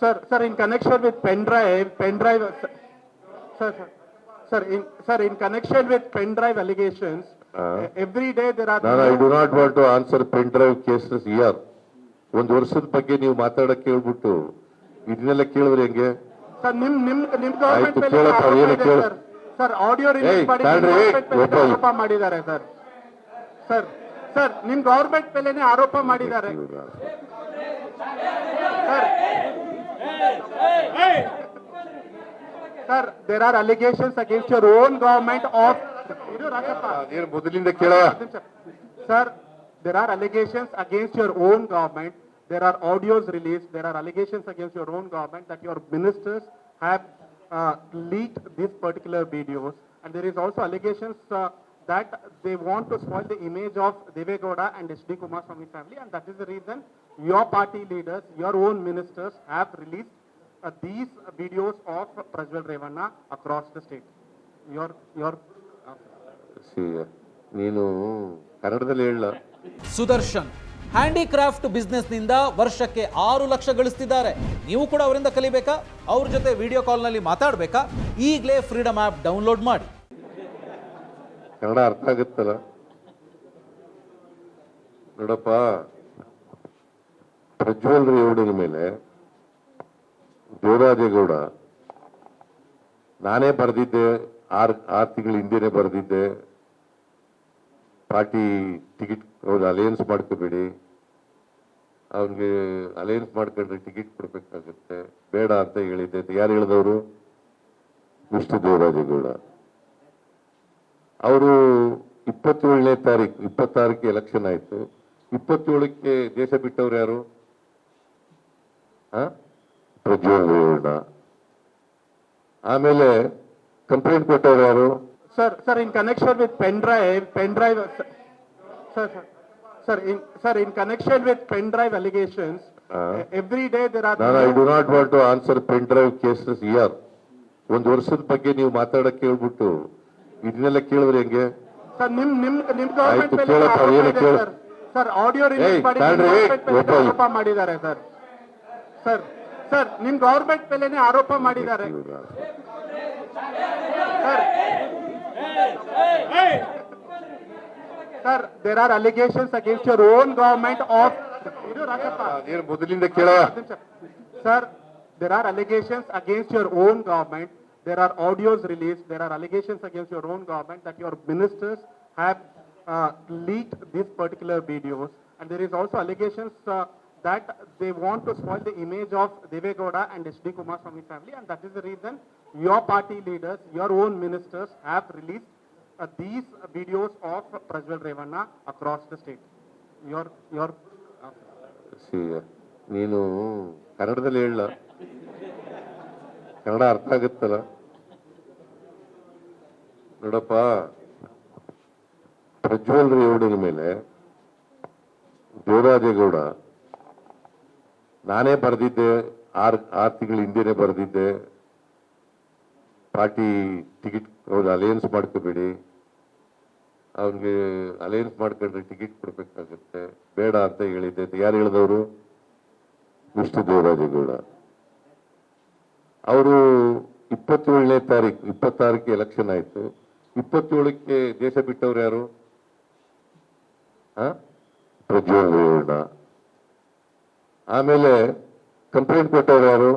Sir, sir, in connection with pen drive, pen drive, sir, sir, sir, in, sir, in connection with pen drive allegations, Uh. every day there are. ನಾನು I do not want to answer pen drive cases year ಒಂದು ವರ್ಷದ ಬಗ್ಗೆ ನೀವು ಮಾತಾಡಕ್ ಕೇಳ್ಬಿಟ್ಟು ಇದನ್ನೆಲ್ಲ ಕೇಳಿದ್ರೆ ಹೆಂಗೆ ಸರ್ ನಿಮ್ ನಿಮ್ ನಿಮ್ ಗವರ್ಮೆಂಟ್. ಸರ್ ಆಡಿಯೋ ರಿಲೀಸ್ ಮಾಡಿ ಆರೋಪ ಮಾಡಿದ್ದಾರೆ ಸರ್ ಸರ್ ಸರ್ ನಿಮ್ ಗವರ್ಮೆಂಟ್ ಮೇಲೆನೆ ಆರೋಪ ಮಾಡಿದ್ದಾರೆ sir Sir, there are allegations against your own government of. Sir, there are allegations against your own government. There are audios released. There are allegations against your own government that your ministers have uh, leaked these particular videos. And there is also allegations uh, that they want to spoil the image of Devegoda and SD Kumar Swamy family. And that is the reason your party leaders, your own ministers have released uh, these videos of Prajwal Revana across the state. Your, your, uh, ನೀನು ಕನ್ನಡದಲ್ಲಿ ಹೇಳ. Sudarshan handicraft ಬಿಸ್ನೆಸ್ನಿಂದ ವರ್ಷಕ್ಕೆ ಆರು ಲಕ್ಷ ಗಳಿಸ್ತಿದ್ದಾರೆ. ನೀವು ಕೂಡ ಅವರಿಂದ ಕಲಿಬೇಕಾ? ಅವ್ರ ಜೊತೆ ವಿಡಿಯೋ ಕಾಲ್ನಲ್ಲಿ ಮಾತಾಡಬೇಕಾ? ಈಗಲೇ ಫ್ರೀಡಮ್ ಆ್ಯಪ್ ಡೌನ್ಲೋಡ್ ಮಾಡಿ. ಕನ್ನಡ ಅರ್ಥ ಆಗುತ್ತಲ್ಲ? ನೋಡಪ್ಪ ಪ್ರಜ್ವಲ್ ರೇವಣ್ಣನ ಮೇಲೆ ದೇವರಾಜೇಗೌಡ, ನಾನೇ ಬರೆದಿದ್ದೆ, ಆರು ಆರು ತಿಂಗಳ ಹಿಂದೆನೆ ಬರೆದಿದ್ದೆ. ಪಾರ್ಟಿ ಟಿಕೆಟ್ ಅವ್ರು ಅಲಯನ್ಸ್ ಮಾಡ್ಕೋಬೇಡಿ. ಅವನಿಗೆ ಅಲಯನ್ಸ್ ಮಾಡ್ಕೊಂಡ್ರೆ ಟಿಕೆಟ್ ಕೊಡ್ಬೇಕಾಗುತ್ತೆ. ಬೇಡ ಅಂತ ಹೇಳಿದ್ದೆ. ಯಾರು ಹೇಳಿದವರು? ವಿಷ್ಣು ದೇವರಾಜೇಗೌಡ. ಅವರು ಇಪ್ಪತ್ತೇಳನೇ ತಾರೀಕು ಇಪ್ಪತ್ತಾರಕ್ಕೆ ಎಲೆಕ್ಷನ್ ಆಯಿತು. ಇಪ್ಪತ್ತೇಳಕ್ಕೆ ದೇಶ ಬಿಟ್ಟವ್ರು ಯಾರು? ಆ? ಪ್ರಜ್ವಲ್ ಆಮೇಲೆ ಕಂಪ್ಲೇಂಟ್ ಕೊಟ್ಟವ್ರು ಯಾರು? Sir sir in connection with pen drive pen drive sir sir in sir in connection with pen drive allegations every day there are. I do not want to answer pen drive cases year ಒಂದು ವರ್ಷದ ಬಗ್ಗೆ ನೀವು ಮಾತಾಡಕ್ ಕೇಳ್ಬಿಟ್ಟು ಇದನ್ನೆಲ್ಲ ಕೇಳಿದ್ರೆ ಹೆಂಗೆ? Sir ನಿಮ್ ನಿಮ್ ನಿಮ್ ಗವರ್ಮೆಂಟ್. ಸರ್ ಆಡಿಯೋ ರಿಲೀಸ್ ಮಾಡಿ ಮಾಡಿದ್ದಾರೆ ಸರ್ ಸರ್ ಸರ್ ನಿಮ್ ಗವರ್ಮೆಂಟ್ ಮೇಲೆನೆ ಆರೋಪ ಮಾಡಿದ್ದಾರೆ sir sir there are allegations against your own government of ಇದು ರಾಜಪ್ಪ ಅದೇನು ಮೊದಲಿಂದ ಕೇಳ Sir, there are allegations against your own government. There are audios released. There are allegations against your own government that your ministers have uh, leaked these particular videos. And there is also allegations uh, that they want to spoil the image of Devegoda and HD Kumaraswamy family. And that is the reason your party leaders, your own ministers have released uh, these videos of Prajwal Revanna across the state. Your, your, uh, See, ನೀನು ಕನ್ನಡದಲ್ಲಿ ಹೇಳ ಕನ್ನಡ ಅರ್ಥ ಆಗುತ್ತಲ್ಲ ನೋಡಪ್ಪ ಪ್ರಜ್ವಲ್ ರೇವಣ್ಣನ ಮೇಲೆ ದೇವರಾಜೇಗೌಡ ನಾನೇ ಬರೆದಿದ್ದೆ, ಆರು ಆರು ತಿಂಗಳ ಹಿಂದೆನೆ ಬರೆದಿದ್ದೆ. ಪಾರ್ಟಿ ಟಿಕೆಟ್, ಅವ್ರು ಅಲಯನ್ಸ್ ಮಾಡ್ಕೋಬೇಡಿ. ಅವ್ರಿಗೆ ಅಲಯನ್ಸ್ ಮಾಡ್ಕೊಂಡ್ರೆ ಟಿಕೆಟ್ ಕೊಡ್ಬೇಕಾಗುತ್ತೆ. ಬೇಡ ಅಂತ ಹೇಳಿದ್ದೆ ಯಾರು ಹೇಳಿದವರು? ವಿಷ್ಣು ದೇವರಾಜೇಗೌಡ. ಅವರು ಇಪ್ಪತ್ತೇಳನೇ ತಾರೀಕು, ಇಪ್ಪತ್ತಾರಕ್ಕೆ ಎಲೆಕ್ಷನ್ ಆಯಿತು. ಇಪ್ಪತ್ತೇಳಕ್ಕೆ ದೇಶ ಬಿಟ್ಟವ್ರು ಯಾರು? ಪ್ರಜ್ವಲ್ ರೇವಣ್ಣ. ಆಮೇಲೆ ಕಂಪ್ಲೇಂಟ್ ಕೊಟ್ಟವ್ರು ಯಾರು?